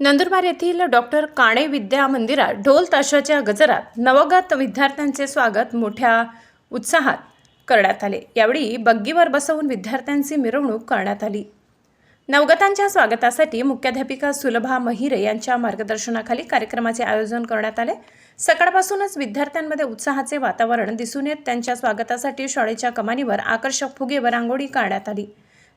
नंदुरबार येथील डॉक्टर काणे विद्या मंदिरात ढोल ताशाच्या गजरात नवगत विद्यार्थ्यांचे स्वागत मोठ्या उत्साहात करण्यात आले. यावेळी बग्गीवर बसवून विद्यार्थ्यांची मिरवणूक करण्यात आली. नवगतांच्या स्वागतासाठी मुख्याध्यापिका सुलभा महिरे यांच्या मार्गदर्शनाखाली कार्यक्रमाचे आयोजन करण्यात आले. सकाळपासूनच विद्यार्थ्यांमध्ये उत्साहाचे वातावरण दिसून येत. त्यांच्या स्वागतासाठी शाळेच्या कमानीवर आकर्षक फुगे व रांगोळी काढण्यात आली.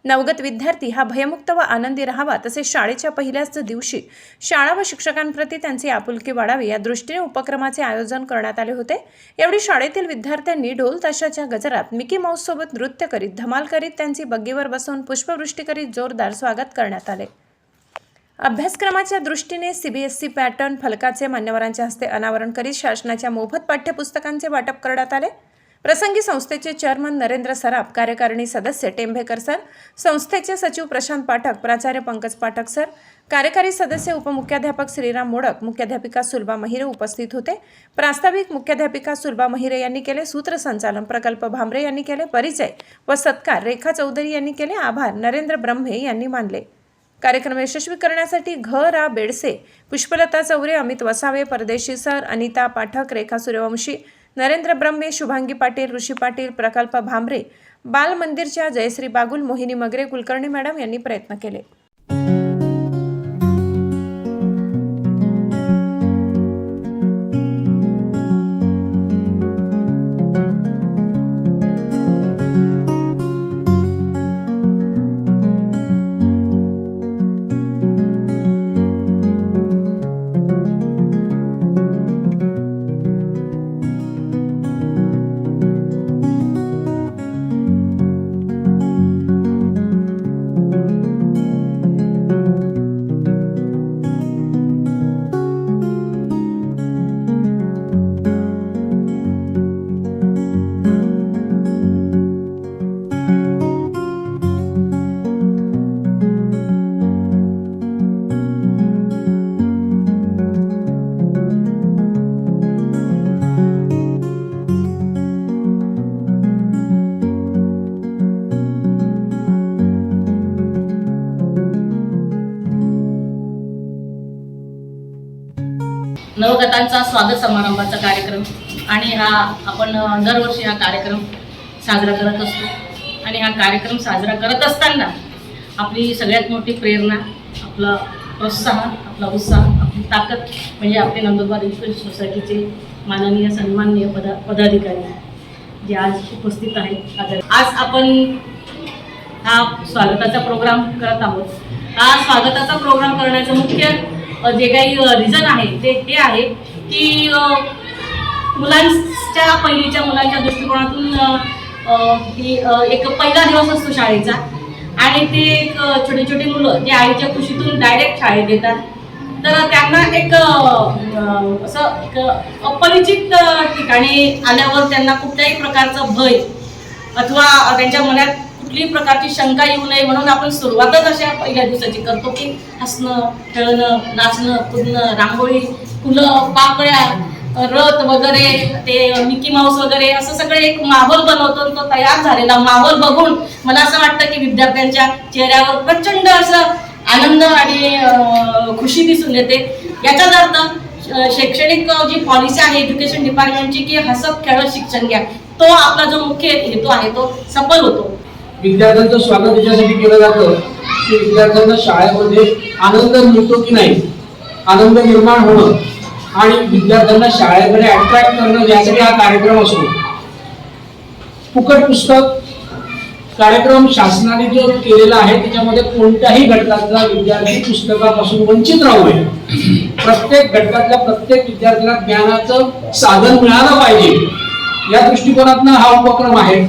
नवगत विद्यार्थी हा भयमुक्त व आनंदी राहावा तसेच शाळेच्या पहिल्याच दिवशी शाळा व शिक्षकांप्रती त्यांची आपुलकी वाढावी या दृष्टीने उपक्रमाचे आयोजन करण्यात आले होते. यावेळी शाळेतील विद्यार्थ्यांनी ढोल ताशाच्या गजरात मिकी माऊससोबत नृत्य करीत धमाल करीत त्यांची बग्गीवर बसवून पुष्पवृष्टी करीत जोरदार स्वागत करण्यात आले. अभ्यासक्रमाच्या दृष्टीने सीबीएसई पॅटर्न फलकाचे मान्यवरांच्या हस्ते अनावरण करीत शासनाच्या मोफत पाठ्यपुस्तकांचे वाटप करण्यात आले. प्रसंगी संस्थेचे चेअरमन नरेंद्र सराफ कार्यकारिणी सदस्य टेंभेकर सर संस्थेचे सचिव प्रशांत पाठक प्राचार्य पंकज पाठक सर कार्यकारी सदस्य उपमुख्याध्यापक श्रीराम मोडक मुख्याध्यापिका सुलभा महिरे उपस्थित होते. प्रास्ताविक मुख्याध्यापिका सुलभा महिरे यांनी केले सूत्रसंचालन प्रकल्प भांबरे यांनी केले परिचय व सत्कार रेखा चौधरी यांनी केले आभार नरेंद्र ब्रह्मे यांनी मानले. कार्यक्रम यशस्वी करण्यासाठी घ रा बेडसे पुष्पलता चौरे अमित वसावे परदेशी सर अनिता पाठक रेखा सूर्यवंशी नरेंद्र ब्रह्मे शुभांगी पाटील ऋषी पाटील प्रकल्प भांबरे बाल मंदिरच्या जयश्री बागुल मोहिनी मगरे कुलकर्णी मॅडम यांनी प्रयत्न केले. नवगतांचा स्वागत समारंभाचा कार्यक्रम. आणि हा आपण दरवर्षी हा कार्यक्रम साजरा करत असतो. आणि हा कार्यक्रम साजरा करत असताना आपली सगळ्यात मोठी प्रेरणा आपला प्रोत्साहन आपला उत्साह आपली ताकद म्हणजे आपले नंदुरबार एज्युकेशन सोसायटीचे माननीय सन्माननीय पदा पदाधिकारी जे आज उपस्थित आहेत आदर- आज आपण हा स्वागताचा प्रोग्राम करत आहोत. हा स्वागताचा प्रोग्राम करण्याचं मुख्य जे काही रिझन आहे ते हे आहे की मुलांच्या पहिलीच्या मुलांच्या दृष्टिकोनातून की एक पहिला दिवस असतो शाळेचा. आणि ते एक छोटे छोटे मुलं जे आईच्या खुशीतून डायरेक्ट शाळेत येतात. तर त्यांना एक असं एक अपरिचित ठिकाणी आल्यावर त्यांना कुठल्याही प्रकारचं भय अथवा त्यांच्या मनात कुठलीही प्रकारची शंका येऊ नये म्हणून आपण सुरुवातच अशा पहिल्या दिवसाची करतो की हसणं खेळणं नाचणं कुदणं रांगोळी फुलं पाकळ्या रथ वगैरे ते मिकी माऊस वगैरे असं सगळं एक माहोल बनवतो आणि तो तयार झालेला माहोल बघून मला असं वाटतं की विद्यार्थ्यांच्या चेहऱ्यावर प्रचंड असं आनंद आणि खुशी दिसून येते. याचाच अर्थ शैक्षणिक जी पॉलिसी आहे एज्युकेशन डिपार्टमेंटची की हसत खेळत शिक्षण घ्या. तो आपला जो मुख्य हेतू आहे तो सफल होतो. विद्यार्थ्यांचं स्वागत याच्यासाठी केलं जातं. की विद्यार्थ्यांना शाळेमध्ये आनंद मिळतो की नाही? आनंद निर्माण होणं आणि विद्यार्थ्यांना शाळेकडे अट्रॅक्ट करणं यासाठी हा कार्यक्रम असतो. फुकट पुस्तक कार्यक्रम शासनाने जो केलेला आहे त्याच्यामध्ये कोणत्याही घटकातला विद्यार्थी पुस्तकापासून वंचित राहू नये. प्रत्येक घटकातल्या प्रत्येक विद्यार्थ्याला ज्ञानाचं साधन मिळालं पाहिजे. या दृष्टिकोनातनं हा उपक्रम आहे.